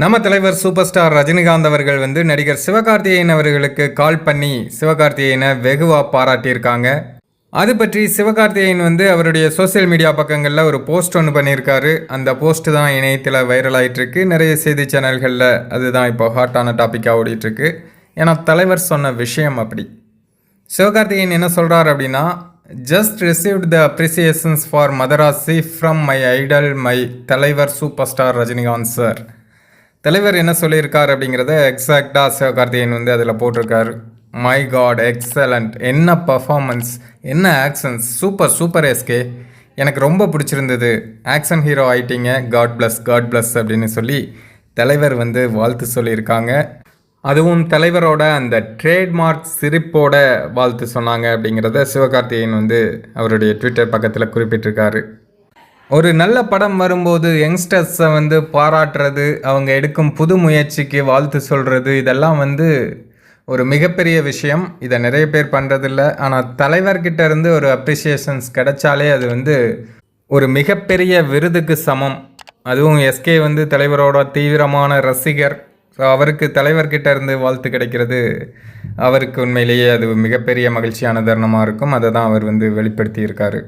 நம்ம தலைவர் super star Rajinikanth அவர்கள் வந்து நடிகர் சிவகார்த்திகேயன் அவர்களுக்கு கால் பண்ணி சிவகார்த்திகேயனை வெகுவாக பாராட்டியிருக்காங்க. அது பற்றி சிவகார்த்திகேயன் வந்து அவருடைய சோஷியல் மீடியா பக்கங்களில் ஒரு போஸ்ட் ஒன்று பண்ணியிருக்காரு. அந்த போஸ்ட் தான் இணையத்தில் வைரல் ஆயிட்டிருக்கு. நிறைய செய்தி சேனல்களில் அதுதான் இப்போ ஹாட்டான டாப்பிக்காக ஓடிட்டுருக்கு. ஏன்னா தலைவர் சொன்ன விஷயம் அப்படி. சிவகார்த்திகேயன் என்ன சொல்கிறார் அப்படின்னா just received the appreciations for Madharasi from my idol my தலைவர் சூப்பர் ஸ்டார் ரஜினிகாந்த் சார் தலைவர் என்ன சொல்லியிருக்கார் அப்படிங்கிறத எக்ஸாக்டாக சிவகார்த்திகேயன் வந்து அதில் போட்டிருக்காரு. மை காட் எக்ஸலண்ட் என்ன பர்ஃபார்மன்ஸ் என்ன ஆக்ஷன்ஸ் சூப்பர் சூப்பர் எஸ்கே எனக்கு ரொம்ப பிடிச்சிருந்தது. ஆக்ஷன் ஹீரோ ஆயிட்டீங்க. காட் ப்ளஸ் காட் ப்ளஸ் அப்படின்னு சொல்லி தலைவர் வந்து வாழ்த்து சொல்லியிருக்காங்க. அதுவும் தலைவரோட அந்த ட்ரேட்மார்க் சிரிப்போட வாழ்த்து சொன்னாங்க அப்படிங்கிறத சிவகார்த்திகேயன் வந்து அவருடைய ட்விட்டர் பக்கத்தில் குறிப்பிட்டிருக்காரு. ஒரு நல்ல படம் வரும்போது யங்ஸ்டர்ஸை வந்து பாராட்டுறது அவங்க எடுக்கும் புது முயற்சிக்கு வாழ்த்து சொல்கிறது இதெல்லாம் வந்து ஒரு மிகப்பெரிய விஷயம். இதை நிறைய பேர் பண்ணுறதில்ல ஆனால் தலைவர்கிட்ட இருந்து ஒரு அப்ரிசியேஷன்ஸ் கிடைச்சாலே அது வந்து ஒரு மிகப்பெரிய விருதுக்கு சமம். அதுவும் எஸ்கே வந்து தலைவரோட தீவிரமான ரசிகர். ஸோ அவருக்கு தலைவர்கிட்ட இருந்து வாழ்த்து கிடைக்கிறது. அவருக்கு உண்மையிலேயே அது மிகப்பெரிய மகிழ்ச்சியான தருணமாக இருக்கும். அதை தான் அவர் வந்து வெளிப்படுத்தியிருக்காரு.